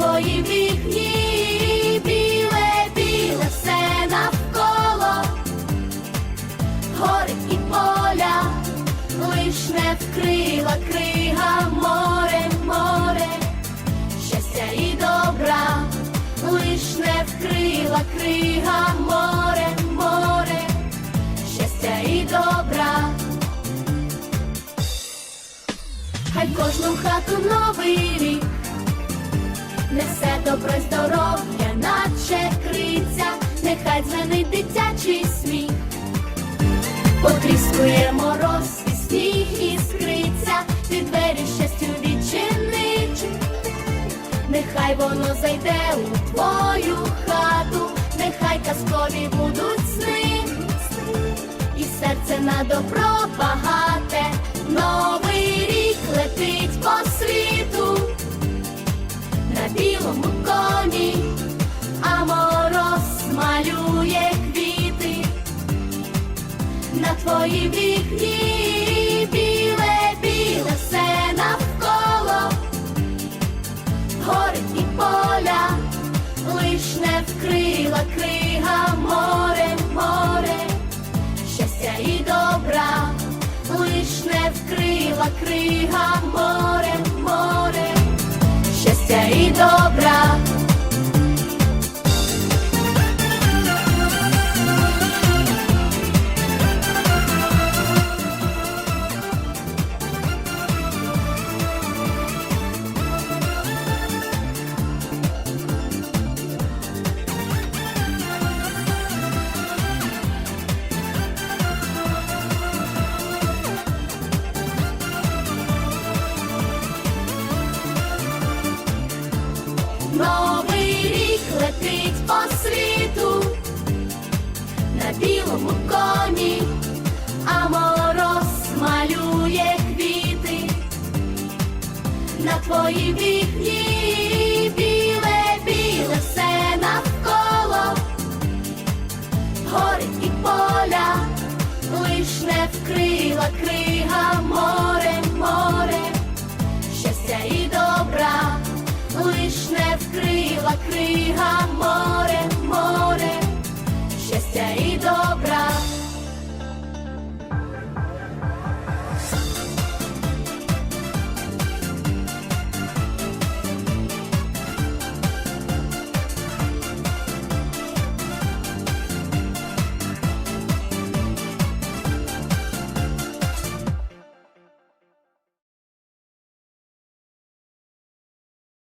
на твоїй вікні, біле, біле все навколо, гори і поля, лиш не вкрила крига. Море, море щастя і добра, лиш не вкрила крига. Море, море, щастя і добра. Хай кожну хату новий рік, несе добро й здоров'я, наче криця, нехай дзвенить дитячий сміх, потріскує мороз і сніг іскриться, ти двері щастю відчинить. Нехай воно зайде у твою хату, нехай казкові будуть сни, і серце на добро багате, новий на твоїй вікні, біле, біле все навколо. Гори і поля, лиш не вкрила крига. Море, море, щастя і добра, лиш не вкрила крига. Море, білому коні, а мороз малює квіти на твої вікні, біле, біле все навколо, горить і поля, лиш не вкрила крига море.